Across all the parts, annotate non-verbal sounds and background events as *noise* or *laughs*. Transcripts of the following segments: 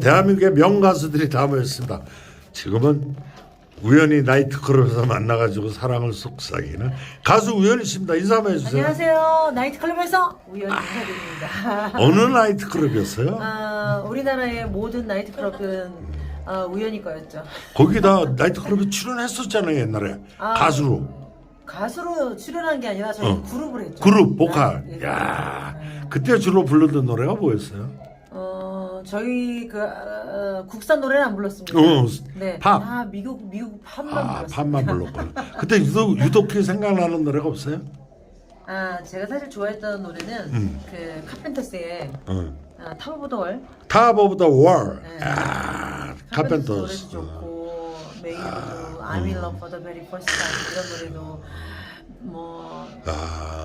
대한민국의 명가수들이 다 모였습니다. 지금은 우연히 나이트클럽에서 만나가지고 사랑을 속삭이는 가수 우연희 씨입니다. 인사 한번 해주세요. 안녕하세요. 나이트클럽에서 우연히 인사드립니다. 어느 나이트클럽이었어요? 아, 우리나라의 모든 나이트클럽은 아, 우연히 거였죠. 거기다 나이트클럽에 출연했었잖아요 옛날에 아. 가수로 가수로 출연한 게 아니라 저희 어. 그룹을 했죠. 그룹 보컬. 네, 네. 야 네. 그때 주로 불렀던 노래가 뭐였어요? 어, 저희 그 어, 국산 노래는 안 불렀습니다. 어, 네. 팝. 아, 미국 미국 팝만 아 불렀어요. 팝만 불렀고 *laughs* 그때 유독 유독히 생각나는 노래가 없어요? 아, 제가 사실 좋아했던 노래는 음. 그 카펜터스의 어. 아, 탑 오브 더 월. Top of the World. 네. 아, 노래도 카펜터스. 좋고 메이드도 I'm in love for the very first time 이런 노래도 뭐 아, 어,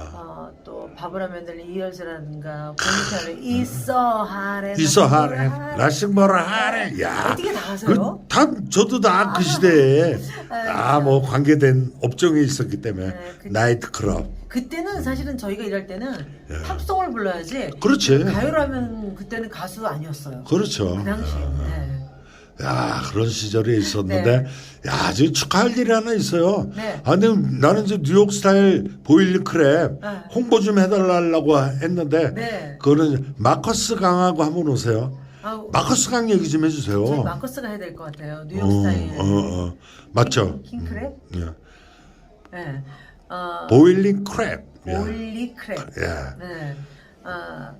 또 맨델리 이얼즈라든가 보니타의 있어 하래 있어 하래, 라식 뭐라 하래. 야, 어떻게 다 아세요? 그, 다 저도 다 그 시대에 다뭐 관계된 업종에 있었기 때문에 네, 그- 나이트클럽. 그때는 사실은 저희가 일할 때는 예. 팝송을 불러야지 그렇지. 가요라면 그때는 가수 아니었어요. 그렇죠. 그 당시에. 네. 야 그런 시절이 있었는데 야 지금 축하할 일이 하나 있어요. 네. 아 근데 나는 이제 뉴욕 스타일 보일리 크랩 네. 홍보 좀 해달라고 했는데 네. 그거는 마커스 강하고 한번 오세요. 아, 마커스 강 얘기 좀 해주세요. 저희 마커스가 해야 될 것 같아요. 뉴욕 어, 스타일. 어, 어. 맞죠? 킹 크랩? 예. 네. 어, 보일링 크랩. 예. 올리 크랩. 예. 네. 아,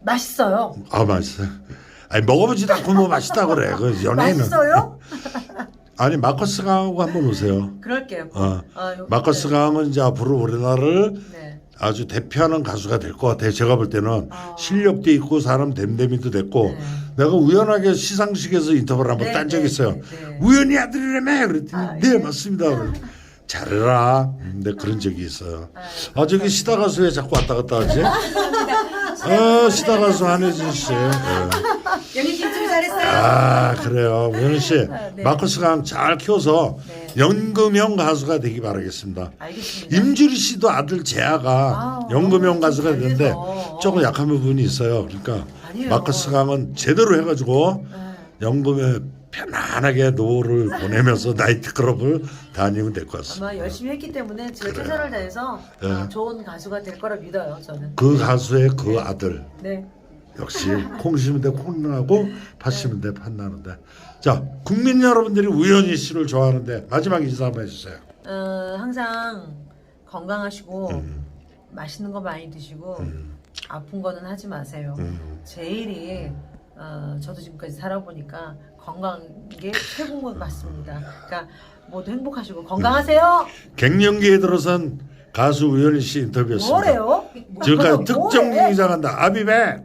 맛있어요. 아 맛있어. 아니 먹어보지도 않고 뭐 맛있다 그래. 그 연예인은. 맛있어요? *laughs* 아니 마커스 강하고 한번 오세요. 그럴게요. 어. 아, 요- 마커스 강은 이제 앞으로 우리나라를 네. 아주 대표하는 가수가 될 것 같아요. 제가 볼 때는 아. 실력도 있고 사람 됨됨이도 됐고 네. 내가 우연하게 시상식에서 인터뷰를 한번 네, 딴 적이 네, 있어요. 네, 네. 우연히 아들이라며 그랬더니 아, 네 예. 맞습니다. 그래. 잘해라. 음, 네 그런 적이 있어요. 아, 아 저기 시다 가수에 자꾸 왔다 갔다 하지? 어 시다 가수 한혜진 씨. 예. 잘했어요. 아 그래요, 우현 씨. 아, 네. 마커스 강 잘 키워서 네. 연금형 가수가 되기 바라겠습니다. 알겠습니다. 임주리 씨도 아들 재하가 아, 연금형 어, 가수가 좀 됐는데 잘해서. 조금 약한 부분이 있어요. 그러니까 아니에요. 마커스 강은 제대로 해가지고 네. 연금에 편안하게 노후를 보내면서 나이트클럽을 다니면 될 것 같습니다. 아마 열심히 했기 때문에 제 최선을 다해서 네. 어, 좋은 가수가 될 거라 믿어요. 저는. 그 가수의 그 아들 네. 역시 콩 심은 데 콩나고 팥 심은 데 팥나는데 자 국민 여러분들이 우연히 씨를 좋아하는데 마지막 인사 한번 해주세요. 어, 항상 건강하시고 음. 맛있는 거 많이 드시고 음. 아픈 거는 하지 마세요. 음. 제일이 어, 저도 지금까지 살아보니까 건강 게 최고인 것 같습니다. 그러니까 모두 행복하시고 건강하세요. 갱년기에 들어선 가수 우연희 씨 인터뷰였습니다. 뭐래요? 지금까지 뭐래? 특정 기자간다 아비백